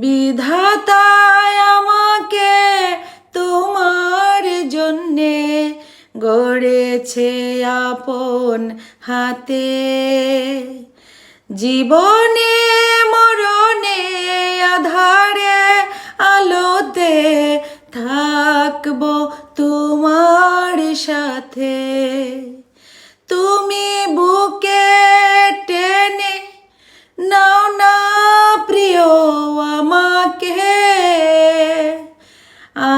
বিধাতায় আমাকে তোমার জন্যে গড়েছে আপন হাতে। জীবনে, মরণে, আধারে, আলোতে থাকব তোমার সাথে। তুমি বুকে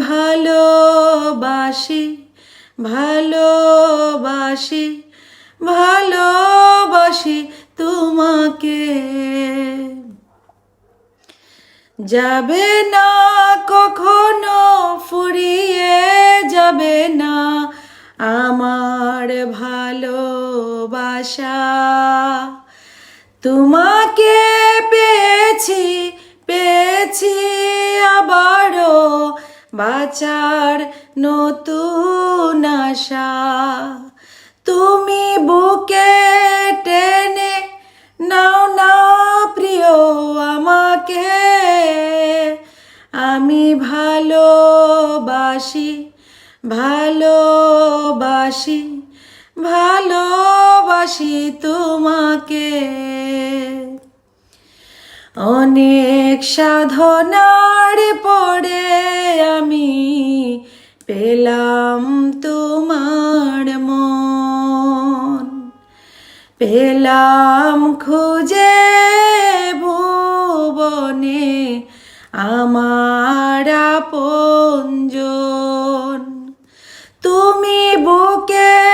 ভালোবাসি ভালোবাসি ভালোবাসি তোমাকে। যাবে না কখনো ফুরিয়ে যাবে না আমার ভালোবাসা। তোমাকে পেয়েছি বাঁচার নতুন আশা। তুমি বুকে টেনে নাও না প্রিয় আমাকে। আমি ভালোবাসি ভালোবাসি ভালোবাসি তোমাকে। অনেক সাধনার পরে আমি পেলাম তোমার মন। পেলাম খুঁজে ভুবনে আমার আপনজন। তুমি বুকে